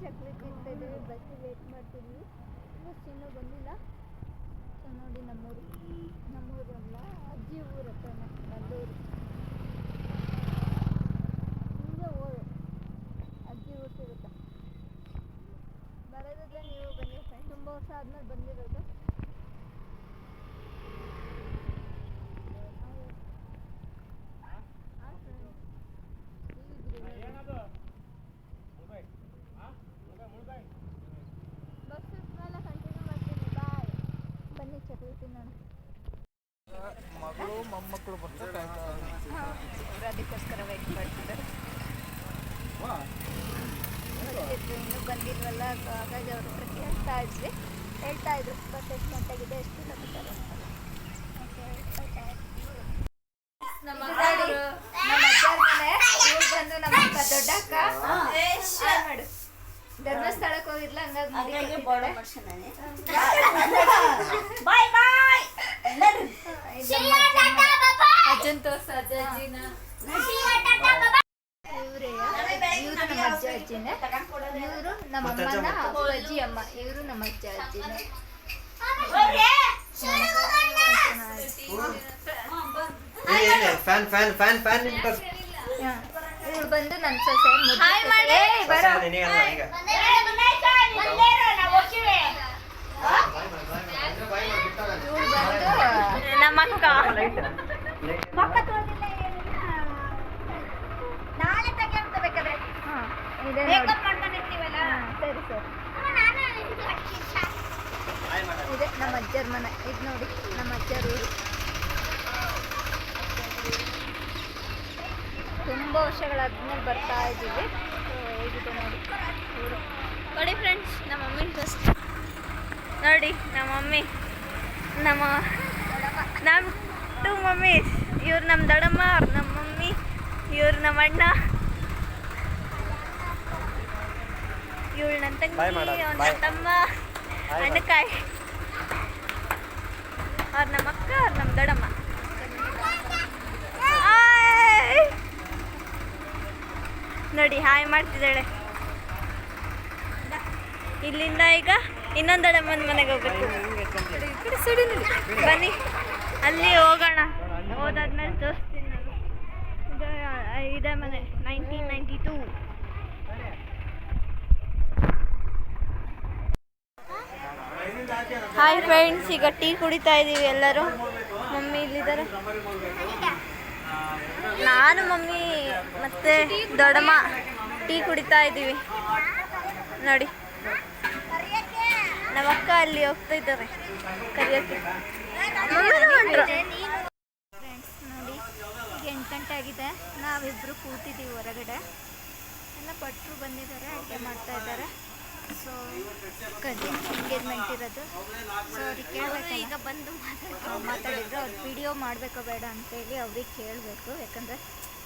ಚಕ್ಲಿ ತಿಂತಾ ಇದ್ದೀವಿ ಬಸ್ಸಿಗೆ ವೇಟ್ ಮಾಡ್ತಿದ್ವಿ ಬಸ್ ಇನ್ನೂ ಬಂದಿಲ್ಲ. ಸೊ ನೋಡಿ ನಮ್ಮೂರು ನಮ್ಮೂರು ಅಲ್ಲ, ಅಜ್ಜಿ ಊರ ಹತ್ರ ನಂದೂರು ಹಿಂಗೆ ಓದು ಅಜ್ಜಿ ಊರು ಸಿಗುತ್ತೆ? ಬರೋದಿದ್ರೆ ನೀವು ಬನ್ನಿ. ಫ್ರೆಂಡ್ ತುಂಬ ವರ್ಷ ಆದ್ಮೇಲೆ ಬಂದಿರೋದು ಹಾಂ ಫ್ರೆಂಡ್ಸ್ ಬಸ್ ಮೇಲೆ ಕಂಟಿನ್ಯೂ ಮಾಡ್ತೀನಿ ಬಾಯ್ ಬನ್ನಿ ಚಕ್ಲಿ ತಿನ್ನೋಣ ಮೊಮ್ಮಕ್ಕಳು ಬರ್ತಾ ಅವರು ಅದಕ್ಕೋಸ್ಕರ ವೆಯ್ಟ್ ಮಾಡ್ತಿದ್ದಾರೆ. ಇನ್ನೂ ಬಂದಿಲ್ವಲ್ಲ ಸೊ ಹಾಗಾಗಿ ಅವ್ರ ಹತ್ರ ಕೇಳ್ತಾ ಇದ್ವಿ. ಹೇಳ್ತಾ ಇದ್ರು ಬಸ್ ಎಷ್ಟು ಗಂಟೆಗಿದೆ ಎಷ್ಟು ಕಿಲೋಮೀಟರ್ ಅಂತ. ನಮ್ಮ ಅಜ್ಜಾರು, ನಮ್ಮ ಅಜ್ಜಾರ್ ಮನೆ ಇವ್ರು ಬಂದು ನಮ್ಮ ಅಕ್ಕ ಮಾಡು. ಧರ್ಮಸ್ಥಳಕ್ಕೆ ಹೋಗಿರ್ಲ ಹಂಗಾಗಿ ಮುಡಿ ಕಟ್ಟಿದ್ದಾಳೆ. ಬಾಯ್ ಬಾಯ್ ಇದು ನಮ್ಮ ಅಜ್ಜನ್ ಮನೆ. ಅಜ್ಜನ್ ಇವ್ರೇ ಇವರು ನಮ್ಮ ಅಜ್ಜ, ಅಜ್ಜಿನ? ಇವರು ನಮ್ಮ ಅಜ್ಜಿ ಅಮ್ಮ ಇವರು ನಮ್ಮ ಅಜ್ಜ ಅಜ್ಜಿನೇ ಫ್ಯಾನ್ ಫ್ಯಾನ್ ಫ್ಯಾನ್ ಫ್ಯಾನ್ ಇವಳು ಬಂದು ನನ್ನ ಸೊಸೆ ಬರೋ ಇವ್ರು ಬಂದು ನಮ್ಮ ಅಕ್ಕ. ನಾಳೆ ತೆಗಿಯೋದು ಬೇಕಾದ್ರೆ. ಹಾ, ಇದೆ ನೋಡಿ. ಮೇಕಪ್ ಮಾಡ್ಕೊಂಡಿರ್ತೀವಲ್ಲ? ಹಾ, ಸರಿ ಸರಿ. ಇದೆ ನಮ್ಮ ಅಜ್ಜರ ಮನೆ. ಇದು ನೋಡಿ ನಮ್ಮ ಅಜ್ಜರ. ಊರು ತುಂಬ ವರ್ಷಗಳಾದ್ಮೇಲೆ ಬರ್ತಾ ಇದ್ದೀವಿ. ಹೇಗಿದೆ ನೋಡಿ. ಊರು ನೋಡಿ ಫ್ರೆಂಡ್ಸ್ ನಮ್ಮ ಮಮ್ಮಿ ಫಸ್ಟ್ ನೋಡಿ ನಮ್ಮ ಮಮ್ಮಿ. ನಮ್ಮ ನಮ್ಮ ಟು ಮಮ್ಮಿ ಇವ್ರು ನಮ್ಮ ದಡಮ್ಮ ಅವ್ರು ನಮ್ಮ ಮಮ್ಮಿ ಇವ್ರು ನಮ್ಮ ಅಣ್ಣ. ಇವಳು ನನ್ನ ತಂಗಿ ನನ್ನ ತಮ್ಮ. ಅಣ್ಣಕಾಯಿ. ಅವ್ರು ನಮ್ಮ ಅಕ್ಕ ಅವ್ರ ನಮ್ಮ ದಡಮ್ಮ. ನೋಡಿ ಹಾಯ್ ಮಾಡ್ತಿದ್ದಾಳೆ. ಇಲ್ಲಿಂದ ಈಗ ಇನ್ನೊಂದು ದಡಮ್ಮನ ಮನೆಗೆ ಹೋಗ್ಬೇಕು. ಬನ್ನಿ. ಅಲ್ಲಿ ಹೋಗೋಣ. ತೋರಿಸ್ತೀನಿ ನಾನು ಇದು ಇದೆ ಮನೆ nineteen ninety two hi friends ಈಗ ಟೀ ಕುಡಿತಾ ಇದ್ದೀವಿ ಎಲ್ಲರೂ. ಮಮ್ಮಿ ಇಲ್ಲಿದ್ದಾರೆ. ನಾನು, ಮಮ್ಮಿ, ಮತ್ತೆ ದೊಡ್ಡಮ್ಮ ಟೀ ಕುಡಿತಾ ಇದ್ದೀವಿ ನೋಡಿ. ನಮ್ಮ ಅಕ್ಕ ಅಲ್ಲಿ ಹೋಗ್ತಾ ಇದ್ದಾರೆ. ಕರಿಯೋಕೆ ಮಮ್ಮಿನೂ ಹೊಂಟ್ರು. ಫ್ರೆಂಡ್ಸ್ ನೋಡಿ ಗಂಟೆ ಆಗಿದೆ. ನಾವಿಬ್ಬರು ಕೂತಿದ್ದೀವಿ ಹೊರಗಡೆ. ಎಲ್ಲ ಭಟ್ರು ಬಂದಿದ್ದಾರೆ ಅಡುಗೆ ಮಾಡ್ತಾ ಇದ್ದಾರೆ. ಸೊ ಕಸಿನ್ ಎಂಗೇಜ್ಮೆಂಟ್ ಇರೋದು. ಸೊ ಅವ್ರಿಗೆ ಕೇಳಬೇಕು ಈಗ ಬಂದು ಮಾತಾಡಿದ್ರು ಅವ್ರು ವಿಡಿಯೋ ಮಾಡಬೇಕೋ ಬೇಡ ಅಂತೇಳಿ ಅವ್ರಿಗೆ ಕೇಳಬೇಕು. ಯಾಕಂದರೆ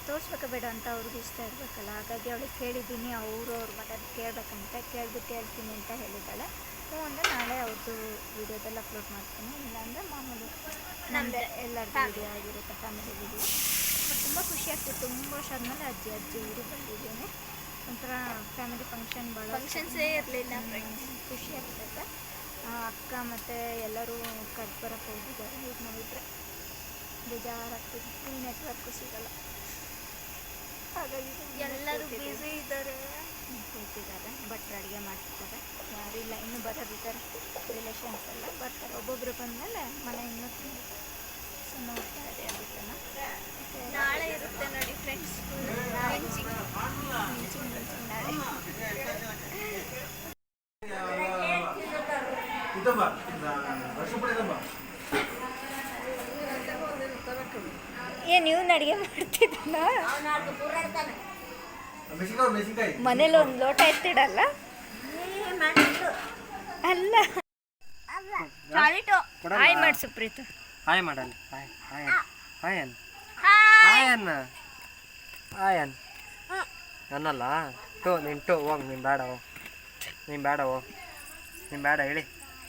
ತೋರಿಸ್ಬೇಕೋ ಬೇಡ ಅಂತ ಅವ್ರಿಗೆ ಇಷ್ಟ ಇರಬೇಕಲ್ಲ. ಹಾಗಾಗಿ ಅವಳಿಗೆ ಕೇಳಿದ್ದೀನಿ ಅವರು ಅವ್ರ ಮಾತಾಡಿ ಕೇಳಬೇಕಂತ ಕೇಳ್ಬಿಟ್ಟು ಹೇಳ್ತೀನಿ ಅಂತ ಹೇಳಿದ್ದಾಳೆ. ಹ್ಞೂ ಅಂದರೆ ನಾಳೆ ಅವ್ರದ್ದು ವಿಡಿಯೋದೆಲ್ಲ ಅಪ್ಲೋಡ್ ಮಾಡ್ತೀನಿ. ಇಲ್ಲಾಂದರೆ ಮಾಮೂಲಿ ನಮ್ಮದೇ ಎಲ್ಲರದ್ದು ವಿಡಿಯೋ ಆಗಿರುತ್ತೆ ಫ್ಯಾಮಿಲಿ ವಿಡಿಯೋ ತುಂಬ ಖುಷಿ ಆಗ್ತದೆ. ತುಂಬ ವರ್ಷ ಆದಮೇಲೆ ಅಜ್ಜಿ ಅಜ್ಜಿ ಊರಿಗೆ ಬಂದಿದ್ದೇನೆ. ಒಂಥರ ಫ್ಯಾಮಿಲಿ ಫಂಕ್ಷನ್ ಭಾಳ ಫಂಕ್ಷನ್ಸೇ ಇರಲಿಲ್ಲ. ಖುಷಿ ಆಗ್ತೈತೆ ಅಕ್ಕ ಮತ್ತು ಎಲ್ಲರೂ ಕಟ್ ಬರೋಕ್ಕೆ ಹೋಗಿದ್ದಾರೆ. ಇದು ನೋಡಿದರೆ ಬೇಜಾರಾಗ್ತಿದೆ. ಈ ನೆಟ್ವರ್ಕು ಸಿಗಲ್ಲ. ಹಾಗಾಗಿ ಎಲ್ಲರೂ ಬ್ಯುಸಿ ಇದ್ದಾರೆ. ಕೂತಿದ್ದಾರೆ ಭಟ್ರು ಅಡುಗೆ ಮಾಡ್ತಿದ್ದಾರೆ. ಯಾರಿಲ್ಲ ಇಲ್ಲ ಇನ್ನೂ ಬರೋದಿದ್ದಾರೆ. ರಿಲೇಷನ್ಸ್ ಎಲ್ಲ ಬರ್ತಾರೆ. ಒಬ್ಬೊಬ್ಬರು ಬಂದಮೇಲೆ ಮನೆ ಇನ್ನೂ ತುಂಬ ಸೊ ನೋಡ್ತಾ ಇದೆ ಅದಕ್ಕೆಲ್ಲ ನಾಳೆ ಇರುತ್ತೆ ನೋಡಿ ಫ್ರೆಂಡ್ಸ್ ಮಿಂಚಿಂಗ್ ಮಿಂಚಿಂಗ್ ನಾಳೆ ಏನು ನೀವು ಅಡುಗೆ ಮಾಡ್ತಿದ್ದಲ್ಲ ಮನೇಲಿ ಒಂದು ಲೋಟ ಎತ್ತಿಡಲ್ಲ? ಅಲ್ಲ. ಹಾಯ್ ಮಾಡಿ ಸುಪ್ರೀತ್. ಹಾಯ್ ಮಾಡಲ್ಲ ಹಾಯ್ ಹಾಯ್ ಹಾಯ್ ಅನ್ ಹಾಯ್. ಅನ್ನ ಹಾಯ್ ಅನ್ ಅನ್ನಲ್ಲ ಟೋ ನೀನು ಟೋ ಹೋಗ್ ನೀನು ಬೇಡ ಹೋಗ್. ನೀನು ಬೇಡ ಹೋಗ್. ನೀನು ಬೇಡ ಹೇಳಿ.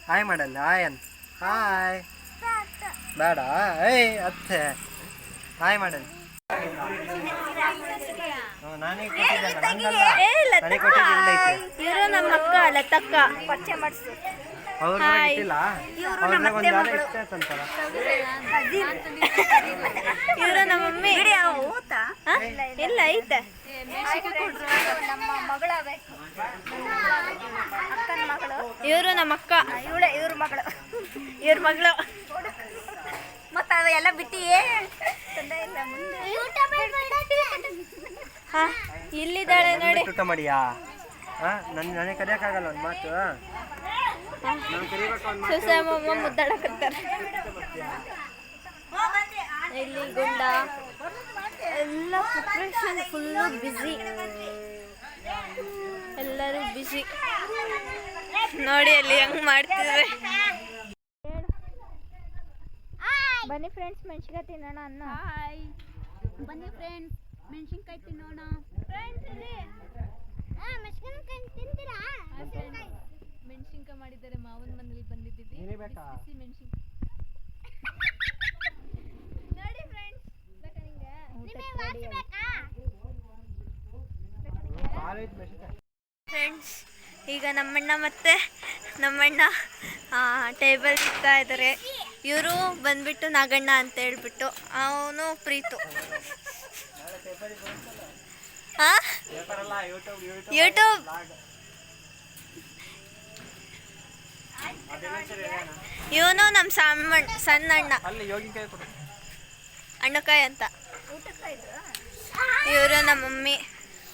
ಹಾಯ್ ಮಾಡಲ್ಲ ಹಾಯ್ ಅನ್ ಹಾಯ್ ಬೇಡ. ಏಯ್ ಅತ್ತೆ. ಹಾಯ್ ಮಾಡಲ್ಲ ಹ್ಞೂ ನಾನೇ ಕೊಟ್ಟಿದ್ದಲ್ಲ ನನಗೆ ಕೊಟ್ಟಿದ್ದು ಇಲ್ಲೈತೆ ಇವರು ನಮ್ಮ ಅಕ್ಕ ಲತಕ್ಕ. ಪರಿಚಯ ಮಾಡಿಸು. ಇವರು ನಮ್ಮ ಮಮ್ಮಿ. ಊತಾ ಹಾ? ಇಲ್ಲ ಐತೆ ನಮ್ಮ ಮಗಳಬೇಕು ಅಕ್ಕನ ಮಗಳು ಇವರು ನಮ್ಮ ಅಕ್ಕ. ಇವಳೆ ಇವ್ರ ಮಗಳು. ಇವ್ರ ಮಗಳು. ಮತ್ತ ಅವ ಎಲ್ಲ ಬಿಟ್ಟಿ ತಂದೆ ಇಲ್ಲ ಮುಂದೆ. ಹಾ ಇಲ್ಲಿದ್ದಾಳೆ ನೋಡಿ. ಊಟ ಮಾಡಿಯಾ? ಹಾ ನನ್ ನನಗೆ ಕರೆಯಕ್ಕಾಗಲ್ಲ ಒಂದು ಮಾತು. ನಾನು ಮುದ್ದಾಡಕತ್ತಾರೆ. ಇಲ್ಲಿ ಗುಂಡ ಎಲ್ಲ ಪ್ರಿಪ್ರೇಷನ್ ಫುಲ್ಲು ಬ್ಯುಸಿ ಎಲ್ಲರೂ ಬ್ಯುಸಿ ನೋಡಿ ಅಲ್ಲಿ ಹೆಂಗ್ ಮಾಡ್ತಿದ್ರೆ ಬನ್ನಿ ಫ್ರೆಂಡ್ಸ್ ಮೆಣಸಿನ್ಕಾಯಿ ತಿನ್ನೋಣ ಅನ್ನ. ಬನ್ನಿ ಫ್ರೆಂಡ್ಸ್ ಮೆಣಸಿನ್ಕಾಯಿ ತಿನ್ನೋಣ. ಮೆಣಸಿನ್ಕಾಯಿ ಮಾಡಿದ್ದಾರೆ ಮಾವನ ಮನೇಲಿ ಬಂದಿದ್ದೀವಿ. ನೀನೇ ಬೇಕಾ? ಬಿಸಿ ಮೆಣಸಿನ್ಕಾಯಿ. ನೋಡಿ ಫ್ರೆಂಡ್ಸ್ ಬೇಕಾ ನಿಂಗೆ? ಕಾಲೇಜ್ ಮೆಣಸಿನ್ಕಾಯಿ ಫ್ರೆಂಡ್ಸ್ ಈಗ ನಮ್ಮಣ್ಣ ಮತ್ತೆ ನಮ್ಮಣ್ಣ ಟೇಬಲ್ ಸಿಗ್ತಾ ಇದ್ದಾರೆ ಇವರು ಬಂದ್ಬಿಟ್ಟು ನಾಗಣ್ಣ ಅಂತ ಹೇಳ್ಬಿಟ್ಟು ಅವನು ಪ್ರೀತು. ಹಾ ಯೂಟ್ಯೂಬ್ ಯೂಟ್ಯೂಬ್ ಯೂಟ್ಯೂಬ್ ಇವನು ನಮ್ಮ ಸಣ್ಣ ಸಣ್ಣ ಅಣ್ಣ. ಅಣ್ಣಕಾಯಿ ಅಂತ. ಇವರು ನಮ್ಮ ಮಮ್ಮಿ.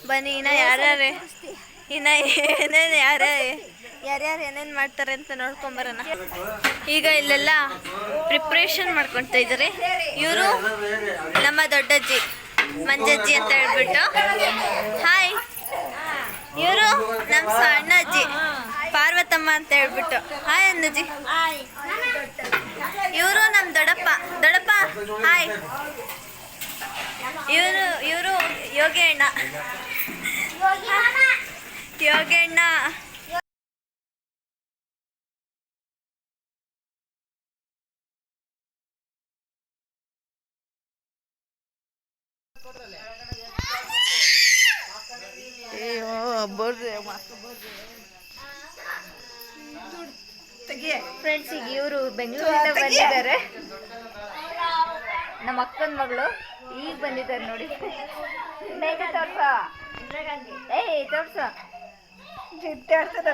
ಬನ್ನಿ ಇನ್ನ ಯಾರ್ಯಾರೆ ಇನ್ನ ಏನೇನು ಯಾರ ಯಾರ್ಯಾರು ಏನೇನು ಮಾಡ್ತಾರೆ ಅಂತ ನೋಡ್ಕೊಂಬರೋಣ ಈಗ ಇಲ್ಲೆಲ್ಲ ಪ್ರಿಪ್ರೇಷನ್ ಮಾಡ್ಕೊಳ್ತಾ ಇದ್ದಾರೆ ಇವರು ನಮ್ಮ ದೊಡ್ಡಜ್ಜಿ ಮಂಜಜ್ಜಿ ಅಂತ ಹೇಳ್ಬಿಟ್ಟು. ಹಾಯ್ ಇವರು ನಮ್ಮ ಸಣ್ಣ ಅಜ್ಜಿ ಪಾರ್ವತಮ್ಮ ಅಂತ ಹೇಳ್ಬಿಟ್ಟು. ಹಾಯ್ ಅನ್ನಜ್ಜಿ ಇವರು ನಮ್ಮ ದೊಡ್ಡಪ್ಪ. ದೊಡ್ಡಪ್ಪ ಹಾಯ್ ಇವರು ಇವರು ಯೋಗಿ ಅಣ್ಣ ಯೋಗಿ ಅಣ್ಣ ಫ್ರೆಂಡ್ಸ್ ಈಗ ಇವರು ಬೆಂಗಳೂರಿಂದ ಬಂದಿದ್ದಾರೆ. ನಮ್ಮ ಅಕ್ಕನ ಮಗಳು ಈಗ ಬಂದಿದ್ದಾರೆ ನೋಡಿ. ಬೇಗ ತೋರ್ಸ. ಏಯ್ ತೋರ್ಸ.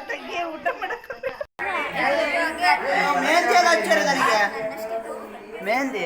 ತಂಗಿ ಊಟ ಮಾಡಕ್ಕೆ ಮೆಹಂದಿ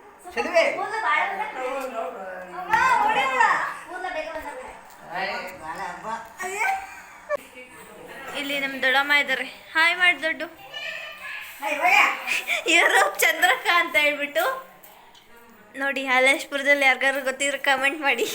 ಇಲ್ಲಿ ನಮ್ಮ ದೊಡ್ಡಮ್ಮ ಇದ್ದಾರೆ ಹಾಯ್ ಮಾಡಿ ದೊಡ್ಡು ಇವರು ಚಂದ್ರಕ್ಕ ಅಂತ ಹೇಳ್ಬಿಟ್ಟು ನೋಡಿ ಹಾಲೇಶ್ಪುರದಲ್ಲಿ ಯಾರಿಗಾರು ಗೊತ್ತಿದ್ರೆ ಕಮೆಂಟ್ ಮಾಡಿ